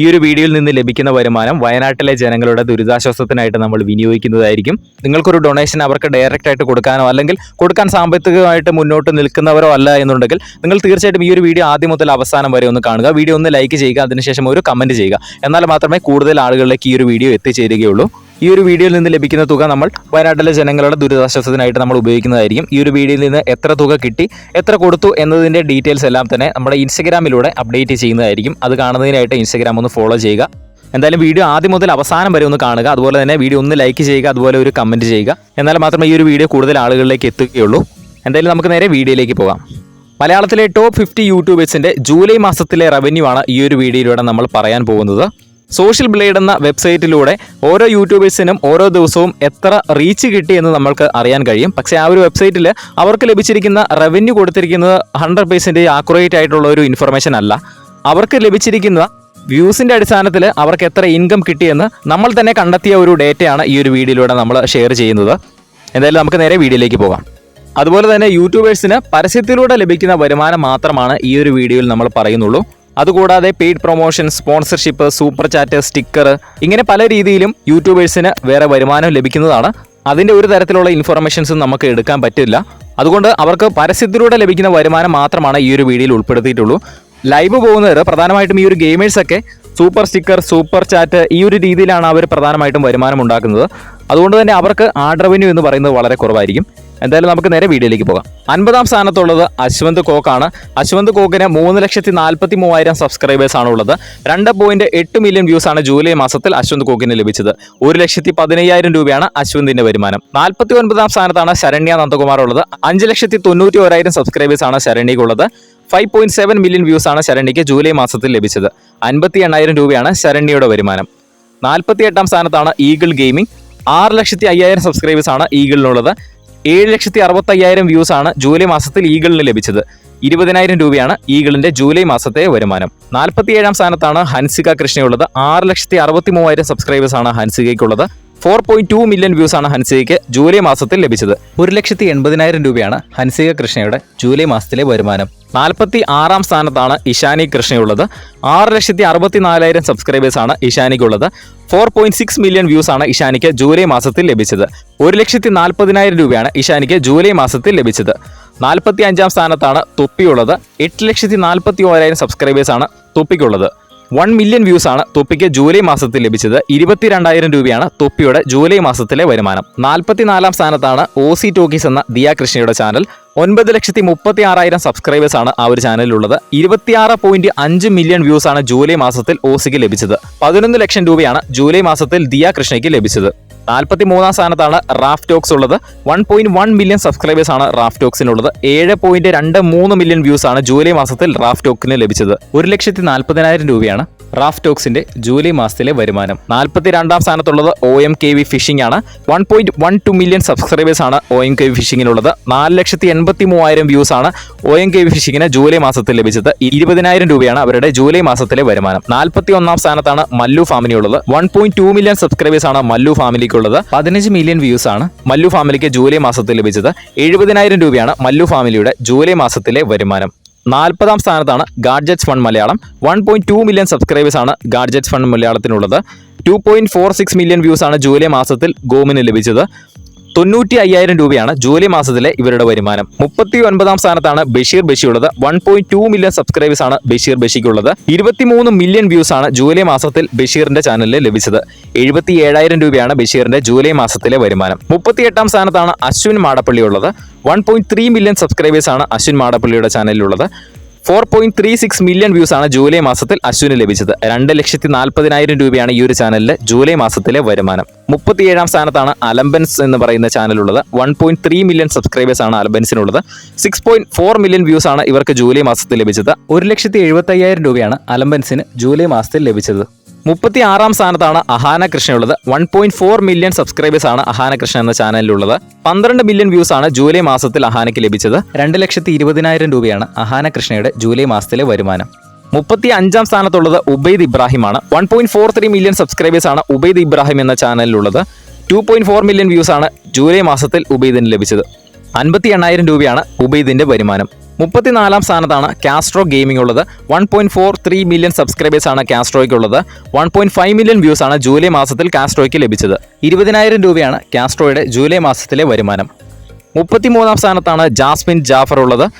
ഈ ഒരു വീഡിയോയിൽ നിന്ന് ലഭിക്കുന്ന വരുമാനം വയനാട്ടിലെ ജനങ്ങളുടെ ദുരിതാശ്വാസത്തിനായിട്ട് നമ്മൾ വിനിയോഗിക്കുന്നതായിരിക്കും. നിങ്ങൾക്കൊരു ഡൊണേഷൻ അവർക്ക് ഡയറക്റ്റ് ആയിട്ട് കൊടുക്കാനോ അല്ലെങ്കിൽ കൊടുക്കാൻ സാമ്പത്തികമായിട്ട് മുന്നോട്ട് നിൽക്കുന്നവരോ അല്ല എന്നുണ്ടെങ്കിൽ നിങ്ങൾ തീർച്ചയായിട്ടും ഈ ഒരു വീഡിയോ ആദ്യം മുതൽ അവസാനം വരെ ഒന്ന് കാണുക. വീഡിയോ ഒന്ന് ലൈക്ക് ചെയ്യുക അതിനുശേഷം ഒരു കമന്റ് ചെയ്യുക. എന്നാൽ മാത്രമേ കൂടുതൽ ആളുകളിലേക്ക് ഈ ഒരു വീഡിയോ എത്തിച്ചേരുകയുള്ളൂ. ഈ ഒരു വീഡിയോയിൽ നിന്ന് ലഭിക്കുന്ന തുക നമ്മൾ വയനാട്ടിലെ ജനങ്ങളുടെ ദുരിതാശ്വാസത്തിനായിട്ട് നമ്മൾ ഉപയോഗിക്കുന്നതായിരിക്കും. ഈ ഒരു വീഡിയോയിൽ നിന്ന് എത്ര തുക കിട്ടി എത്ര കൊടുത്തു എന്നതിന്റെ ഡീറ്റെയിൽസ് എല്ലാം തന്നെ നമ്മുടെ ഇൻസ്റ്റഗ്രാമിലൂടെ അപ്ഡേറ്റ് ചെയ്യുന്നതായിരിക്കും. അത് കാണുന്നതിനായിട്ട് ഇൻസ്റ്റഗ്രാം ഒന്ന് ഫോളോ ചെയ്യുക. എന്തായാലും വീഡിയോ ആദ്യം മുതൽ അവസാനം വരെ ഒന്ന് കാണുക. അതുപോലെ തന്നെ വീഡിയോ ഒന്ന് ലൈക്ക് ചെയ്യുക അതുപോലെ ഒരു കമന്റ് ചെയ്യുക. എന്നാൽ മാത്രമേ ഈ ഒരു വീഡിയോ കൂടുതൽ ആളുകളിലേക്ക് എത്തുകയുള്ളൂ. എന്തായാലും നമുക്ക് നേരെ വീഡിയോയിലേക്ക് പോകാം. മലയാളത്തിലെ ടോപ്പ് ഫിഫ്റ്റി യൂട്യൂബേഴ്സിന്റെ ജൂലൈ മാസത്തിലെ റവന്യൂ ആണ് ഈ ഒരു വീഡിയോയിലൂടെ നമ്മൾ പറയാൻ പോകുന്നത്. സോഷ്യൽ ബ്ലേഡ് എന്ന വെബ്സൈറ്റിലൂടെ ഓരോ യൂട്യൂബേഴ്സിനും ഓരോ ദിവസവും എത്ര റീച്ച് കിട്ടി എന്ന് നമ്മൾക്ക് അറിയാൻ കഴിയും. പക്ഷേ ആ ഒരു വെബ്സൈറ്റിൽ അവർക്ക് ലഭിച്ചിരിക്കുന്ന റവന്യൂ കൊടുത്തിരിക്കുന്നത് ഹൺഡ്രഡ് പേഴ്സന്റേജ് ആക്യുറേറ്റ് ആയിട്ടുള്ള ഒരു ഇൻഫർമേഷൻ അല്ല. അവർക്ക് ലഭിച്ചിരിക്കുന്ന വ്യൂസിന്റെ അടിസ്ഥാനത്തിൽ അവർക്ക് എത്ര ഇൻകം കിട്ടിയെന്ന് നമ്മൾ തന്നെ കണ്ടെത്തിയ ഒരു ഡേറ്റയാണ് ഈ ഒരു വീഡിയോയിലൂടെ നമ്മൾ ഷെയർ ചെയ്യുന്നത്. എന്തായാലും നമുക്ക് നേരെ വീഡിയോയിലേക്ക് പോകാം. അതുപോലെ തന്നെ യൂട്യൂബേഴ്സിന് പരസ്യത്തിലൂടെ ലഭിക്കുന്ന വരുമാനം മാത്രമാണ് ഈ ഒരു വീഡിയോയിൽ നമ്മൾ പറയുന്നുള്ളൂ. അതുകൂടാതെ paid promotion sponsorship super chat sticker ഇങ്ങനെ പല രീതിയിലും യൂട്യൂബേഴ്സിന് വേറെ വരുമാനം ലഭിക്കുന്നതാണ്. അതിന്റെ ഒരു തരത്തിലുള്ള ഇൻഫർമേഷൻസും നമുക്ക് എടുക്കാൻ പറ്റില്ല. അതുകൊണ്ട് അവർക്ക് പരസ്യത്തിലൂടെ ലഭിക്കുന്ന വരുമാനം മാത്രമാണ് ഈ ഒരു വീഡിയോയിൽ ഉൾപ്പെടുത്തിയിട്ടുള്ളൂ. ലൈവ് പോകുന്നവർ പ്രധാനമായിട്ടും ഈ ഒരു ഗെയിമേഴ്സൊക്കെ സൂപ്പർ സ്റ്റിക്കർ സൂപ്പർ ചാറ്റ് ഈ ഒരു രീതിയിലാണ് അവർ പ്രധാനമായിട്ടും വരുമാനം ഉണ്ടാക്കുന്നത്. അതുകൊണ്ട് തന്നെ അവർക്ക് ആഡ് റവന്യൂ എന്ന് പറയുന്നത് വളരെ കുറവായിരിക്കും. എന്തായാലും നമുക്ക് നേരെ വീഡിയോയിലേക്ക് പോകാം. അൻപതാം സ്ഥാനത്തുള്ളത് അശ്വന്ത് കോക്കാണ്. അശ്വന്ത് കോക്കിന് മൂന്ന് ലക്ഷത്തി നാൽപ്പത്തി മൂവായിരം സബ്സ്ക്രൈബേഴ്സ് ആണ് ഉള്ളത്. രണ്ട് പോയിന്റ് എട്ട് മില്യൺ വ്യൂസ് ആണ് ജൂലൈ മാസത്തിൽ അശ്വന്ത് കോക്കിന് ലഭിച്ചത്. ഒരു ലക്ഷത്തി പതിനയ്യായിരം രൂപയാണ് അശ്വന്തിന്റെ വരുമാനം. നാൽപ്പത്തി ഒൻപതാം സ്ഥാനത്താണ് ശരണ്യ നന്ദകുമാർ ഉള്ളത്. അഞ്ച് ലക്ഷത്തി തൊണ്ണൂറ്റി ഒരായിരം സബ്സ്ക്രൈബേഴ്സ് ആണ് ശരണ്യക്കുള്ളത് five point seven million views ആണ് ശരണ്യക്ക് ജൂലൈ മാസത്തിൽ ലഭിച്ചത്. അൻപത്തി എണ്ണായിരം രൂപയാണ് ശരണ്യയുടെ വരുമാനം. നാൽപ്പത്തി എട്ടാം സ്ഥാനത്താണ് ഈഗിൾ ഗെയിമിംഗ്. ആറ് ലക്ഷത്തി അയ്യായിരം സബ്സ്ക്രൈബേഴ്സ് ആണ് ഈഗിളിനുള്ളത്. ഏഴ് ലക്ഷത്തി അറുപത്തയ്യായിരം വ്യൂസ് ആണ് ജൂലൈ മാസത്തിൽ ഈഗിളിന് ലഭിച്ചത്. ഇരുപതിനായിരം രൂപയാണ് ഈഗിളിന്റെ ജൂലൈ മാസത്തെ വരുമാനം. നാൽപ്പത്തിയേഴാം സ്ഥാനത്താണ് ഹൻസിക കൃഷ്ണയുള്ളത്. ആറ് ലക്ഷത്തി അറുപത്തി മൂവായിരം സബ്സ്ക്രൈബേഴ്സ് ആണ് ഹൻസികയ്ക്കുള്ളത്. Four point two million views ആണ് ഹൻസികയ്ക്ക് ജൂലൈ മാസത്തിൽ ലഭിച്ചത്. ഒരു ലക്ഷത്തി എൺപതിനായിരം രൂപയാണ് ഹൻസിക കൃഷ്ണയുടെ ജൂലൈ മാസത്തിലെ വരുമാനം. നാൽപ്പത്തി ആറാം സ്ഥാനത്താണ് ഇഷാനി കൃഷ്ണയുള്ളത്. ആറ് ലക്ഷത്തി അറുപത്തി നാലായിരം സബ്സ്ക്രൈബേഴ്സ് ആണ് ഇഷാനിക്കുള്ളത്. Four point six million views ആണ് ഇഷാനിക്ക് ജൂലൈ മാസത്തിൽ ലഭിച്ചത്. ഒരു ലക്ഷത്തി നാൽപ്പതിനായിരം രൂപയാണ് ഇഷാനിക്ക് ജൂലൈ മാസത്തിൽ ലഭിച്ചത്. നാൽപ്പത്തി അഞ്ചാം സ്ഥാനത്താണ് തൊപ്പിയുള്ളത്. എട്ട് ലക്ഷത്തി നാൽപ്പത്തി ഓരായിരം സബ്സ്ക്രൈബേഴ്സ് ആണ് തൊപ്പിക്കുള്ളത്. വൺ മില്യൺ വ്യൂസ് ആണ് തൊപ്പിക്ക് ജൂലൈ മാസത്തിൽ ലഭിച്ചത്. ഇരുപത്തിരണ്ടായിരം രൂപയാണ് തൊപ്പിയുടെ ജൂലൈ മാസത്തിലെ വരുമാനം. നാൽപ്പത്തിനാലാം സ്ഥാനത്താണ് ഒ സി ടോക്കീസ് എന്ന ദിയ കൃഷ്ണയുടെ ചാനൽ. ഒൻപത് ലക്ഷത്തി മുപ്പത്തി ആറായിരം സബ്സ്ക്രൈബേഴ്സ് ആണ് ആ ഒരു ചാനലിലുള്ളത്. ഇരുപത്തിയാറ് പോയിന്റ് അഞ്ച് മില്യൺ വ്യൂസ് ആണ് ജൂലൈ മാസത്തിൽ ഓസിക്ക് ലഭിച്ചത്. പതിനൊന്ന് ലക്ഷം രൂപയാണ് ജൂലൈ മാസത്തിൽ ദിയ കൃഷ്ണയ്ക്ക് ലഭിച്ചത്. നാൽപ്പത്തി മൂന്നാം സ്ഥാനത്താണ് റാഫ് ടോക്സ് ഉള്ളത്. One point one million subscribers ആണ് റാഫ് ടോക്സിനുള്ളത്. ഏഴ് പോയിന്റ് രണ്ട് മൂന്ന് മില്യൺ വ്യൂസ് ആണ് ജൂലൈ മാസത്തിൽ റാഫ് ടോക്കിന് ലഭിച്ചത്. ഒരു ലക്ഷത്തി നാൽപ്പതിനായിരം രൂപയാണ് റാഫ് ടോക്സിന്റെ ജൂലൈ മാസത്തിലെ വരുമാനം. നാൽപ്പത്തി രണ്ടാം സ്ഥാനത്തുള്ളത് O M K V fishing ആണ്. One point one two million subscribers ആണ് ഒ എം കെ വി ഫിഷിംഗിനുള്ളത് നാല് ലക്ഷത്തി എൺപത്തി മൂവായിരം വ്യൂസ് ആണ് ഒ എം കെ വി ഫിഷിംഗിന് ജൂലൈ മാസത്തിൽ ലഭിച്ചത്. ഇരുപതിനായിരം രൂപയാണ് അവരുടെ ജൂലൈ മാസത്തിലെ വരുമാനം. നാൽപ്പത്തി ഒന്നാം സ്ഥാനത്താണ് മല്ലു ഫാമിലി ഉള്ളത്. One point two million subscribers ആണ് മല്ലു ഫാമിലിക്കുള്ളത് പതിനഞ്ച് മില്യൺ വ്യൂസ് ആണ് മല്ലു ഫാമിലിക്ക് ജൂലൈ മാസത്തിൽ ലഭിച്ചത്. എഴുപതിനായിരം രൂപയാണ് മല്ലു ഫാമിലിയുടെ ജൂലൈ മാസത്തിലെ വരുമാനം. നാൽപ്പതാം സ്ഥാനത്താണ് gadgets fund Malayalam. One point two million subscribers ആണ് gadgets fund മലയാളത്തിനുള്ളത്. Two point four six million views ആണ് ജൂലൈ മാസത്തിൽ ഗോമിന് ലഭിച്ചത്. തൊണ്ണൂറ്റി അയ്യായിരം രൂപയാണ് ജൂലൈ മാസത്തിലെ ഇവരുടെ വരുമാനം. മുപ്പത്തി ഒൻപതാം സ്ഥാനത്താണ് ബഷീർ ബഷി ഉള്ളത്. One point two million subscribers ആണ് ബഷീർ ബഷിക്കുള്ളത്. ഇരുപത്തിമൂന്ന് മില്യൺ വ്യൂസ് ആണ് ജൂലൈ മാസത്തിൽ ബഷീറിന്റെ ചാനലിൽ ലഭിച്ചത്. എഴുപത്തി ഏഴായിരം രൂപയാണ് ബഷീറിന്റെ ജൂലൈ മാസത്തിലെ വരുമാനം. മുപ്പത്തിയെട്ടാം സ്ഥാനത്താണ് അശ്വിൻ മാടപ്പള്ളി ഉള്ളത്. One point three million subscribers ആണ് അശ്വിൻ മാടപ്പള്ളിയുടെ ചാനലിലുള്ളത് four point three six million views ആണ് ജൂലൈ മാസത്തിൽ അശ്വിന് ലഭിച്ചത്. രണ്ട് ലക്ഷത്തി നാൽപ്പതിനായിരം രൂപയാണ് ഈ ഒരു ചാനലിലെ ജൂലൈ മാസത്തിലെ വരുമാനം. മുപ്പത്തിയേഴാം സ്ഥാനത്താണ് അലംബൻസ് എന്ന് പറയുന്ന ചാനലുള്ളത്. One point three million subscribers ആണ് അലംബൻസിനുള്ളത്. Six point four million views ആണ് ഇവർക്ക് ജൂലൈ മാസത്തിൽ ലഭിച്ചത്. ഒരു ലക്ഷത്തി എഴുപത്തി അയ്യായിരം രൂപയാണ് അലംബൻസിന് ജൂലൈ മാസത്തിൽ ലഭിച്ചത്. മുപ്പത്തി ആറാം സ്ഥാനത്താണ് അഹാന കൃഷ്ണ ഉള്ളത് one point four million subscribers ആണ് അഹാന കൃഷ്ണ എന്ന ചാനലിലുള്ളത്. പന്ത്രണ്ട് മില്യൺ വ്യൂസ് ആണ് ജൂലൈ മാസത്തിൽ അഹാനയ്ക്ക് ലഭിച്ചത്. രണ്ട് ലക്ഷത്തി ഇരുപതിനായിരം രൂപയാണ് അഹാന കൃഷ്ണയുടെ ജൂലൈ മാസത്തിലെ വരുമാനം. മുപ്പത്തി അഞ്ചാം സ്ഥാനത്തുള്ളത് Ubaid ഇബ്രാഹിമാണ് one point four three million subscribers ആണ് ഉബൈദ് ഇബ്രാഹിം എന്ന ചാനലിലുള്ളത്. Two point four million views ആണ് ജൂലൈ മാസത്തിൽ ഉബൈദിന് ലഭിച്ചത്. അൻപത്തി എണ്ണായിരം രൂപയാണ് ഉബൈദിന്റെ വരുമാനം. മുപ്പത്തിനാലാം സ്ഥാനത്താണ് കാസ്ട്രോ ഗെയിമിംഗ് ഉള്ളത്. One point four three million subscribers ആണ് കാസ്ട്രോയ്ക്ക് ഉള്ളത്. One point five million views ആണ് ജൂലൈ മാസത്തിൽ കാസ്ട്രോയ്ക്ക് ലഭിച്ചത്. ഇരുപതിനായിരം രൂപയാണ് കാസ്ട്രോയുടെ ജൂലൈ മാസത്തിലെ വരുമാനം. മുപ്പത്തിമൂന്നാം സ്ഥാനത്താണ് ജാസ്മിൻ ജാഫർ ഉള്ളത്.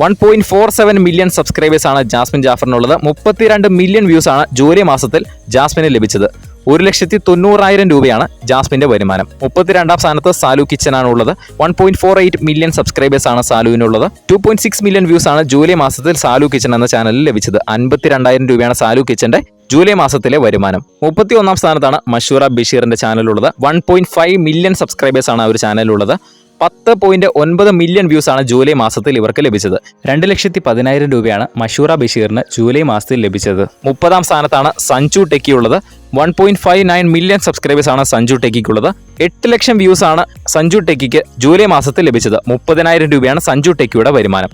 One point four seven million subscribers ആണ് ജാസ്മിൻ ജാഫറിനുള്ളത്. മുപ്പത്തിരണ്ട് മില്യൺ വ്യൂസ് ആണ് ജൂലൈ മാസത്തിൽ ജാസ്മിന് ലഭിച്ചത്. ഒരു ലക്ഷത്തി തൊണ്ണൂറായിരം രൂപയാണ് ജാസ്മിന്റെ വരുമാനം. മുപ്പത്തിരണ്ടാം സ്ഥാനത്ത് സാലു കിച്ചൻ ആണ് ഉള്ളത് one point four eight million subscribers ആണ് സാലുവിനുള്ളത്. Two point six million views ആണ് ജൂലൈ മാസത്തിൽ സാലു കിച്ചൻ എന്ന ചാനലിൽ ലഭിച്ചത്. അൻപത്തിരണ്ടായിരം രൂപയാണ് സാലു കിച്ചന്റെ ജൂലൈ മാസത്തിലെ വരുമാനം. മുപ്പത്തി ഒന്നാം സ്ഥാനത്താണ് മഷൂറ ബഷീറിന്റെ ചാനലുള്ളത്. One point five million subscribers ആണ് ആ ഒരു ചാനലിലുള്ളത്. പത്ത് പോയിന്റ് ഒൻപത് മില്യൺ വ്യൂസ് ആണ് ജൂലൈ മാസത്തിൽ ഇവർക്ക് ലഭിച്ചത്. രണ്ട് ലക്ഷത്തി പതിനായിരം രൂപയാണ് മഷൂറ ബഷീറിന് ജൂലൈ മാസത്തിൽ ലഭിച്ചത്. മുപ്പതാം സ്ഥാനത്താണ് സഞ്ജു ടെക്കി ഉള്ളത് one point five nine million subscribers ആണ് സഞ്ജു ടെക്കിക്കുള്ളത്. എട്ട് ലക്ഷം വ്യൂസ് ആണ് സഞ്ജു ടെക്കിക്ക് ജൂലൈ മാസത്തിൽ ലഭിച്ചത്. മുപ്പതിനായിരം രൂപയാണ് സഞ്ജു ടെക്കിയുടെ വരുമാനം.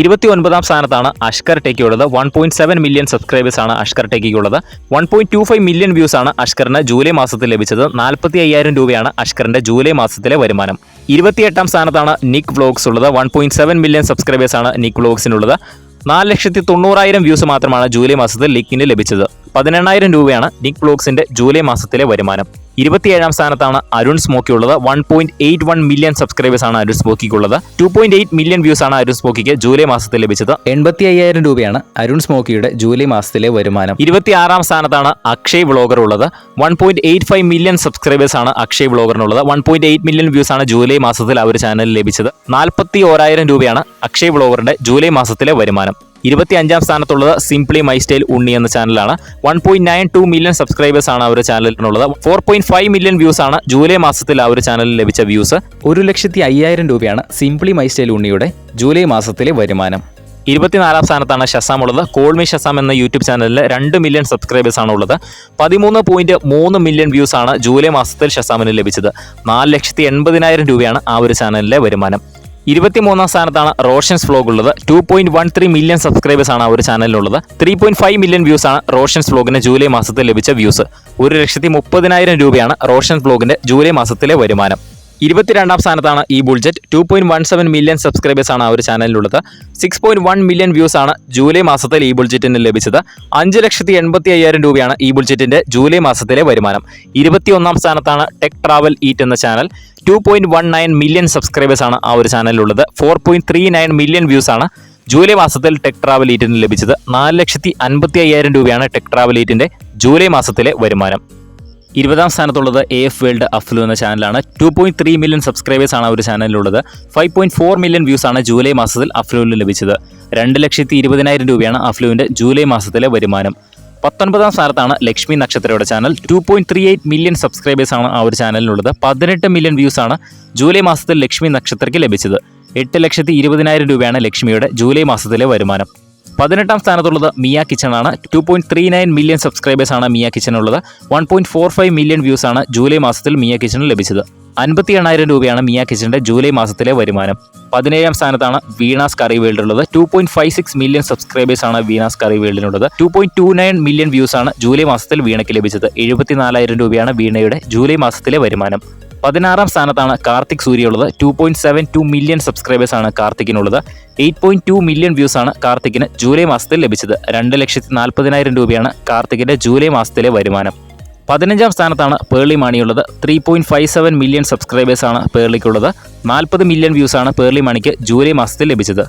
ഇരുപത്തി ഒൻപതാം സ്ഥാനത്താണ് Ashkar ടെക്കിയുള്ളത്. One point seven million subscribers ആണ് Ashkar ടെക്കിക്കുള്ളത്. One point two five million views ആണ് അഷ്കറിന് ജൂലൈ മാസത്തിൽ ലഭിച്ചത്. നാൽപ്പത്തി അയ്യായിരം രൂപയാണ് അഷ്കറിന്റെ ജൂലൈ മാസത്തിലെ വരുമാനം. ഇരുപത്തിയെട്ടാം സ്ഥാനത്താണ് നിക് വ്ളോഗ്സ് ഉള്ളത്. വൺ പോയിന്റ് സെവൻ മില്യൺ സബ്സ്ക്രൈബേഴ്സാണ് നിക് വ്ളോഗ്സിനുള്ളത്. നാല് ലക്ഷത്തി തൊണ്ണൂറായിരം വ്യൂസ് മാത്രമാണ് ജൂലൈ മാസത്തിൽ ലിക്കിന് ലഭിച്ചത്. പതിനെണ്ണായിരം രൂപയാണ് നിക് ബ്ലോഗ്സിന്റെ ജൂലൈ മാസത്തിലെ വരുമാനം. ഇരുപത്തിയേഴാം സ്ഥാനത്താണ് അരുൺ സ്മോക്കി ഉള്ളത് one point eight one million subscribers ആണ് Arun സ്മോക്കിക്കുള്ളത്. Two point eight million views ആണ് അരുൺ സ്മോക്കിക്ക് ജൂലൈ മാസത്തിൽ ലഭിച്ചത്. എൺപത്തി അയ്യായിരം രൂപയാണ് അരുൺ സ്മോക്കിയുടെ ജൂലൈ മാസത്തിലെ വരുമാനം. ഇരുപത്തിയാറാം സ്ഥാനത്താണ് അക്ഷയ് വ്ളോഗർ ഉള്ളത്. One point eight five million subscribers ആണ് Akshay വ്ളോഗറിനുള്ളത് one point eight million views ആണ് ജൂലൈ മാസത്തിൽ ആ ഒരു ചാനലിൽ ലഭിച്ചത്. നാൽപ്പത്തി ഓരായിരം രൂപയാണ് അക്ഷയ് വ്ളോഗറിന്റെ ജൂലൈ മാസത്തിലെ വരുമാനം. ഇരുപത്തി അഞ്ചാം സ്ഥാനത്തുള്ളത് സിംപ്ലി മൈ സ്റ്റൈൽ ഉണ്ണി എന്ന ചാനലാണ് one point nine two million subscribers ആണ് ആ ഒരു ചാനലിനുള്ളത് four point five million views ആണ് ജൂലൈ മാസത്തിൽ ആ ഒരു ചാനലിൽ ലഭിച്ച വ്യൂസ് ഒരു ലക്ഷത്തി അയ്യായിരം രൂപയാണ് സിംപ്ലി മൈ സ്റ്റൈൽ ഉണ്ണിയുടെ ജൂലൈ മാസത്തിലെ വരുമാനം. ഇരുപത്തിനാലാം സ്ഥാനത്താണ് ഷസാം ഉള്ളത് കോൾമി ഷസാം എന്ന യൂട്യൂബ് ചാനലിൽ രണ്ട് മില്യൺ സബ്സ്ക്രൈബേഴ്സ് ആണ് ഉള്ളത്. പതിമൂന്ന് പോയിന്റ് മൂന്ന് മില്യൺ വ്യൂസ് ആണ് ജൂലൈ മാസത്തിൽ ഷസാമിന് ലഭിച്ചത്. നാല് ലക്ഷത്തി എൺപതിനായിരം രൂപയാണ് ആ ഒരു ചാനലിലെ വരുമാനം. ഇരുപത്തിമൂന്നാം സ്ഥാനത്താണ് റോഷൻസ് വ്ലോഗ് ഉള്ളത്. Two point one three million subscribers ആണ് ആ ഒരു ചാനലിലുള്ളത് three point five million views ആണ് റോഷൻസ് വ്ലോഗിന് ജൂലൈ മാസത്തിൽ ലഭിച്ച വ്യൂസ് ഒരു ലക്ഷത്തി മുപ്പതിനായിരം രൂപയാണ് റോഷൻസ് വ്ലോഗിന്റെ ജൂലൈ മാസത്തിലെ വരുമാനം. ഇരുപത്തിരണ്ടാം സ്ഥാനത്താണ് E bull jet. Two point one seven million subscribers ആണ് ആ ഒരു ചാനലിലുള്ളത്. സിക്സ് പോയിന്റ് വൺ മില്യൺ ആണ് ജൂലൈ മാസത്തിൽ ഈ ബുൾജറ്റിന് ലഭിച്ചത്. അഞ്ച് ലക്ഷത്തി എൺപത്തി അയ്യായിരം രൂപയാണ് ഈ ബുൾജറ്റിന്റെ ജൂലൈ മാസത്തിലെ വരുമാനം. ഇരുപത്തിയൊന്നാം സ്ഥാനത്താണ് ടെക് ട്രാവൽ ഈറ്റ് എന്ന channel. Two point one nine million subscribers ആണ് ആ ഒരു ചാനലിലുള്ളത്. Four point three nine million views ആണ് ജൂലൈ മാസത്തിൽ ടെക് ട്രാവൽ ഈറ്റിന് ലഭിച്ചത്. നാല് ലക്ഷത്തി അൻപത്തി അയ്യായിരം രൂപയാണ് ടെക് ട്രാവൽ ഈറ്റിന്റെ ജൂലൈ മാസത്തിലെ വരുമാനം. ഇരുപതാം സ്ഥാനത്തുള്ളത് എ എഫ് വേൾഡ് അഫ്ലു എന്ന ചാനലാണ് two point three million subscribers ആണ് ഒരു ചാനലിലുള്ളത് five point four million views ആണ് ജൂലൈ മാസത്തിൽ അഫ്ലുവിന് ലഭിച്ചത്. രണ്ട് ലക്ഷത്തി ഇരുപതിനായിരം രൂപയാണ് അഫ്ലുവിന്റെ ജൂലൈ മാസത്തിലെ വരുമാനം. പത്തൊൻപതാം സ്ഥാനത്താണ് Lakshmi നക്ഷത്രയുടെ channel two point three eight million subscribers ആണ് ആ ഒരു ചാനലിനുള്ളത് പതിനെട്ട് മില്യൺ വ്യൂസ് ആണ് ജൂലൈ മാസത്തിൽ ലക്ഷ്മി നക്ഷത്രയ്ക്ക് ലഭിച്ചത്. എട്ട് ലക്ഷത്തി ഇരുപതിനായിരം രൂപയാണ് ലക്ഷ്മിയുടെ ജൂലൈ മാസത്തിലെ വരുമാനം. പതിനെട്ടാം സ്ഥാനത്തുള്ളത് മിയ കിച്ചൺ ആണ് two point three nine million subscribers ആണ് മിയ കിച്ചൺ ഉള്ളത് one point four five million views ആണ് ജൂലൈ മാസത്തിൽ മിയ കിച്ചണിൽ ലഭിച്ചത്. അൻപത്തി എണ്ണായിരം രൂപയാണ് മിയ കിച്ചണിന്റെ ജൂലൈ മാസത്തിലെ വരുമാനം. പതിനേഴാം സ്ഥാനത്താണ് വീണാസ് കറി വേൾഡ് ഉള്ളത് two point five six million subscribers ആണ് Veena's curry വേൾഡിനുള്ളത് two point two nine million views ആണ് ജൂലൈ മാസത്തിൽ വീണയ്ക്ക് ലഭിച്ചത്. എഴുപത്തിനാലായിരം രൂപയാണ് വീണയുടെ ജൂലൈ മാസത്തിലെ വരുമാനം. പതിനാറാം സ്ഥാനത്താണ് കാർത്തിക് സൂര്യ ഉള്ളത് two point seven two million subscribers ആണ് കാർത്തിക്കിനുള്ളത്. Eight point two million views ആണ് കാർത്തിക്കിന് ജൂലൈ മാസത്തിൽ ലഭിച്ചത്. രണ്ട് ലക്ഷത്തി നാൽപ്പതിനായിരം രൂപയാണ് കാർത്തിക്കിന്റെ ജൂലൈ മാസത്തിലെ വരുമാനം. പതിനഞ്ചാം സ്ഥാനത്താണ് Pearle മാണിയുള്ളത്. Three point five seven million subscribers ആണ് പേർളിക്കുള്ളത്. നാൽപ്പത് മില്യൺ വ്യൂസ് ആണ് പേർളി മാണിക്ക് ജൂലൈ മാസത്തിൽ ലഭിച്ചത്.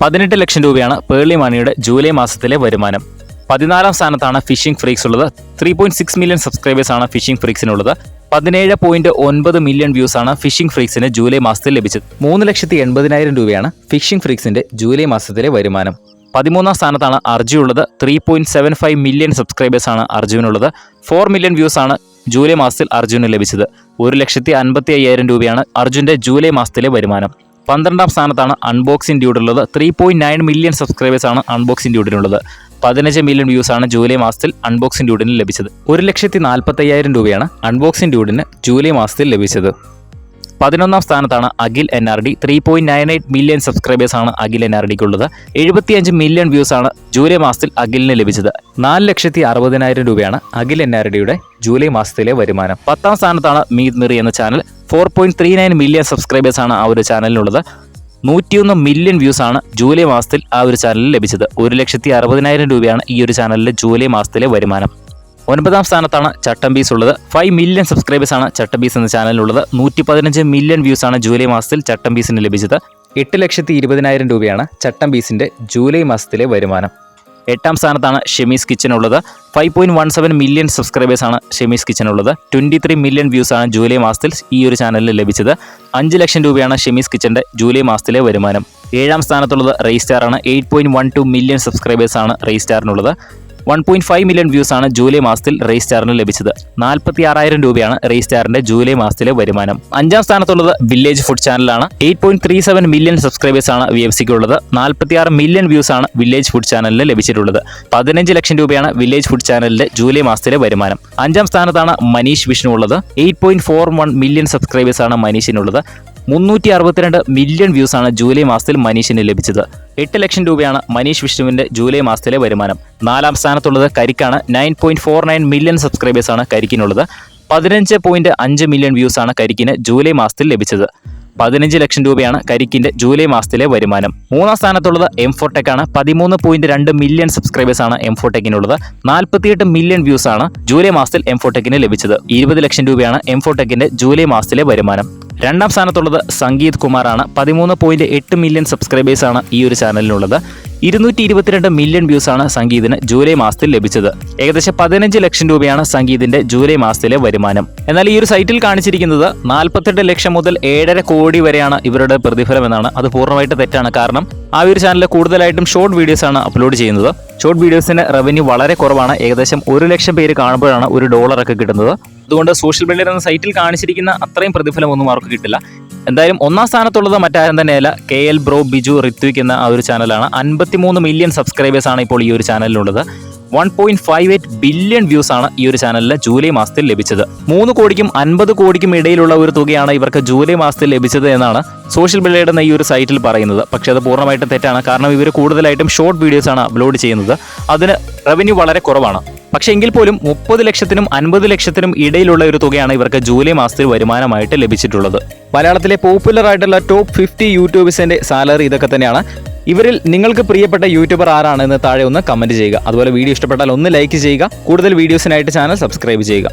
പതിനെട്ട് ലക്ഷം രൂപയാണ് പേർളി മാണിയുടെ ജൂലൈ മാസത്തിലെ വരുമാനം. പതിനാലാം സ്ഥാനത്താണ് ഫിഷിംഗ് ഫ്രീക്സ് ഉള്ളത്. Three point six million subscribers ആണ് ഫിഷിംഗ് ഫ്രീക്സിനുള്ളത്. പതിനേഴ് പോയിന്റ് ഒൻപത് മില്യൺ വ്യൂസ് ആണ് ഫിഷിംഗ് ഫ്രീക്സിന് ജൂലൈ മാസത്തിൽ ലഭിച്ചത്. മൂന്ന് ലക്ഷത്തി എൺപതിനായിരം രൂപയാണ് ഫിഷിംഗ് ഫ്രീക്സിന്റെ ജൂലൈ മാസത്തിലെ വരുമാനം. പതിമൂന്നാം സ്ഥാനത്താണ് അർജു ഉള്ളത് three point seven five million subscribers ആണ് അർജുനുള്ളത്. ഫോർ മില്യൺ വ്യൂസ് ആണ് ജൂലൈ മാസത്തിൽ അർജുന് ലഭിച്ചത്. ഒരു ലക്ഷത്തി അൻപത്തി അയ്യായിരം രൂപയാണ് അർജുന്റെ ജൂലൈ മാസത്തിലെ വരുമാനം. പന്ത്രണ്ടാം സ്ഥാനത്താണ് unboxing ഡ്യൂഡുള്ളത് three point nine million subscribers ആണ് അൺബോക്സിംഗ് ഡ്യൂഡിനുള്ളത് പതിനഞ്ച് മില്യൺ വ്യൂസ് ആണ് ജൂലൈ മാസത്തിൽ അൺബോക്സിംഗ് ഡ്യൂഡിന് ലഭിച്ചത്. ഒരു ലക്ഷത്തി നാൽപ്പത്തയ്യായിരം രൂപയാണ് അൺബോക്സിംഗ് ഡ്യൂഡിന് ജൂലൈ മാസത്തിൽ ലഭിച്ചത്. പതിനൊന്നാം സ്ഥാനത്താണ് Akhil N R D three point nine eight million subscribers ആണ് അഖിൽ എൻ ആർ ഡിക്കുള്ളത് എഴുപത്തിയഞ്ച് മില്യൺ വ്യൂസ് ആണ് ജൂലൈ മാസത്തിൽ അഖിലിന് ലഭിച്ചത്. നാല് ലക്ഷത്തി അറുപതിനായിരം രൂപയാണ് അഖിൽ എൻ ആർ ഡിയുടെ ജൂലൈ മാസത്തിലെ വരുമാനം. പത്താം സ്ഥാനത്താണ് മീത് മിറി എന്ന channel four point three nine million subscribers ആണ് ആ ഒരു ചാനലിനുള്ളത് നൂറ്റിയൊന്ന് മില്യൺ വ്യൂസ് ആണ് ജൂലൈ മാസത്തിൽ ആ ഒരു ചാനലിൽ ലഭിച്ചത്. ഒരു ലക്ഷത്തി അറുപതിനായിരം രൂപയാണ് ഈ ഒരു ചാനലിലെ ജൂലൈ മാസത്തിലെ വരുമാനം. ഒൻപതാം സ്ഥാനത്താണ് ചട്ടമ്പീസ് ഉള്ളത്. ഫൈവ് മില്യൺ സബ്സ്ക്രൈബേഴ്സ് ആണ് ബീസ് എന്ന ചാനലിലുള്ളത് നൂറ്റി പതിനഞ്ച് മില്യൺ വ്യൂസ് ആണ് ജൂലൈ മാസത്തിൽ ചട്ടമ്പീസിന് ലഭിച്ചത്. എട്ട് ലക്ഷത്തി ഇരുപതിനായിരം രൂപയാണ് ചട്ടമ്പീസിന്റെ ജൂലൈ മാസത്തിലെ വരുമാനം. എട്ടാം സ്ഥാനത്താണ് ഷെമീസ് കിച്ചൺ ഉള്ളത് five point one seven million subscribers ആണ് ഷെമീസ് കിച്ചൺ ഉള്ളത് ട്വന്റി ത്രീ മില്യൺ വ്യൂസ് ആണ് ജൂലൈ മാസത്തിൽ ഈ ഒരു ചാനലിൽ ലഭിച്ചത്. അഞ്ച് ലക്ഷം രൂപയാണ് ഷെമീസ് കിച്ചന്റെ ജൂലൈ മാസത്തിലെ വരുമാനം. ഏഴാം സ്ഥാനത്തുള്ളത് റേസ്റ്റാർ ആണ്. Eight point one two million subscribers ആണ് റെയ്സ്റ്റാറിനുള്ളത് one point five million views ആണ് ജൂലൈ മാസത്തിൽ റെയ്സ്റ്റാറിന് ലഭിച്ചത്. നാൽപ്പത്തി ആറായിരം രൂപയാണ് റെയ്സ്റ്റാറിന്റെ ജൂലൈ മാസത്തിലെ വരുമാനം. അഞ്ചാം സ്ഥാനത്തുള്ളത് വില്ലേജ് ഫുഡ് ചാനലാണ് eight point three seven million subscribers ആണ് വി എഫ് സിക്ക് ഉള്ളത് നാൽപ്പത്തി ആറ് മില്യൺ വ്യൂസ് ആണ് വില്ലേജ് ഫുഡ് ചാനലിന് ലഭിച്ചിട്ടുള്ളത്. പതിനഞ്ച് ലക്ഷം രൂപയാണ് വില്ലേജ് ഫുഡ് ചാനലിന്റെ ജൂലൈ മാസത്തിലെ വരുമാനം. അഞ്ചാം സ്ഥാനത്താണ് മനീഷ് വിഷ്ണു ഉള്ളത് eight point four one million subscribers ആണ് മനീഷിനുള്ളത്. മുന്നൂറ്റി അറുപത്തിരണ്ട് മില്യൺ വ്യൂസ് ആണ് ജൂലൈ മാസത്തിൽ മനീഷിന് ലഭിച്ചത്. എട്ട് ലക്ഷം രൂപയാണ് മനീഷ് വിഷ്ണുവിന്റെ ജൂലൈ മാസത്തിലെ വരുമാനം. നാലാം സ്ഥാനത്തുള്ളത് കരിക്കാണ്. Nine point four nine million subscribers ആണ് കരിക്കിനുള്ളത്. പതിനഞ്ച് പോയിന്റ് അഞ്ച് മില്യൺ ആണ് കരിക്കിന് ജൂലൈ മാസത്തിൽ ലഭിച്ചത്. പതിനഞ്ച് ലക്ഷം രൂപയാണ് കരിക്കിന്റെ ജൂലൈ മാസത്തിലെ വരുമാനം. മൂന്നാം സ്ഥാനത്തുള്ളത് എം ഫോർടെക് ആണ്. പതിമൂന്ന് പോയിന്റ് രണ്ട് മില്യൺ സബ്സ്ക്രൈബേഴ്സ് ആണ് എം ഫോർടെക്കിനുള്ളത് നാൽപ്പത്തിയെട്ട് മില്യൺ വ്യൂസ് ആണ് ജൂലൈ മാസത്തിൽ എം ഫോർടെക്കിന് ലഭിച്ചത്. ഇരുപത് ലക്ഷം രൂപയാണ് എം ഫോർടെക്കിന്റെ ജൂലൈ മാസത്തിലെ വരുമാനം. രണ്ടാം സ്ഥാനത്തുള്ളത് സംഗീത് കുമാറാണ്. പതിമൂന്ന് പോയിന്റ് എട്ട് മില്യൺ സബ്സ്ക്രൈബേഴ്സാണ് ഈ ഒരു ചാനലിനുള്ളത് ഇരുന്നൂറ്റി ഇരുപത്തിരണ്ട് മില്യൺ വ്യൂസ് ആണ് സംഗീതിന് ജൂലൈ മാസത്തിൽ ലഭിച്ചത്. ഏകദേശം പതിനഞ്ച് ലക്ഷം രൂപയാണ് സംഗീതിന്റെ ജൂലൈ മാസത്തിലെ വരുമാനം. എന്നാൽ ഈ ഒരു സൈറ്റിൽ കാണിച്ചിരിക്കുന്നത് നാൽപ്പത്തെട്ട് ലക്ഷം മുതൽ ഏഴര കോടി വരെയാണ് ഇവരുടെ പ്രതിഫലം എന്നാണ്. അത് പൂർണമായിട്ട് തെറ്റാണ്. കാരണം ആ ഒരു ചാനൽ കൂടുതലായിട്ടും ഷോർട്ട് വീഡിയോസ് ആണ് അപ്ലോഡ് ചെയ്യുന്നത്. ഷോർട്ട് വീഡിയോസിന് റവന്യൂ വളരെ കുറവാണ്. ഏകദേശം ഒരു ലക്ഷം പേര് കാണുമ്പോഴാണ് ഒരു ഡോളറൊക്കെ കിട്ടുന്നത്. അതുകൊണ്ട് സോഷ്യൽ മീഡിയ എന്ന സൈറ്റിൽ കാണിച്ചിരിക്കുന്ന അത്രയും പ്രതിഫലം ഒന്നും അവർക്ക് കിട്ടില്ല. എന്തായാലും ഒന്നാം സ്ഥാനത്തുള്ളത് മറ്റാരും തന്നെയല്ല. K L bro Biju Rithwik എന്ന ആ ഒരു ചാനലാണ് അൻപത്തിമൂന്ന് മില്യൺ സബ്സ്ക്രൈബേഴ്സ് ആണ് ഇപ്പോൾ ഈ ഒരു ചാനലിലുള്ളത് one point five eight billion views ആണ് ഈ ഒരു ചാനലിൽ ജൂലൈ മാസത്തിൽ ലഭിച്ചത്. മൂന്ന് കോടിക്കും അൻപത് കോടിക്കും ഇടയിലുള്ള ഒരു തുകയാണ് ഇവർക്ക് ജൂലൈ മാസത്തിൽ ലഭിച്ചത് എന്നാണ് സോഷ്യൽ മീഡിയയുടെ ഈ ഒരു സൈറ്റിൽ പറയുന്നത്. പക്ഷേ അത് പൂർണമായിട്ടും തെറ്റാണ്. കാരണം ഇവർ കൂടുതലായിട്ടും ഷോർട്ട് വീഡിയോസ് ആണ് അപ്ലോഡ് ചെയ്യുന്നത്. അതിന് റവന്യൂ വളരെ കുറവാണ്. പക്ഷേ എങ്കിൽ പോലും മുപ്പത് ലക്ഷത്തിനും അൻപത് ലക്ഷത്തിനും ഇടയിലുള്ള ഒരു തുകയാണ് ഇവർക്ക് ജൂലൈ മാസത്തിൽ വരുമാനമായിട്ട് ലഭിച്ചിട്ടുള്ളത്. മലയാളത്തിലെ പോപ്പുലർ ആയിട്ടുള്ള ടോപ്പ് ഫിഫ്റ്റി യൂട്യൂബേഴ്സിന്റെ സാലറി ഇതൊക്കെ തന്നെയാണ്. ഇവരിൽ നിങ്ങൾക്ക് പ്രിയപ്പെട്ട യൂട്യൂബർ ആരാണെന്ന് താഴെ ഒന്ന് കമന്റ് ചെയ്യുക. അതുപോലെ വീഡിയോ ഇഷ്ടപ്പെട്ടാൽ ഒന്ന് ലൈക്ക് ചെയ്യുക. കൂടുതൽ വീഡിയോസിനായിട്ട് ചാനൽ സബ്സ്ക്രൈബ് ചെയ്യുക.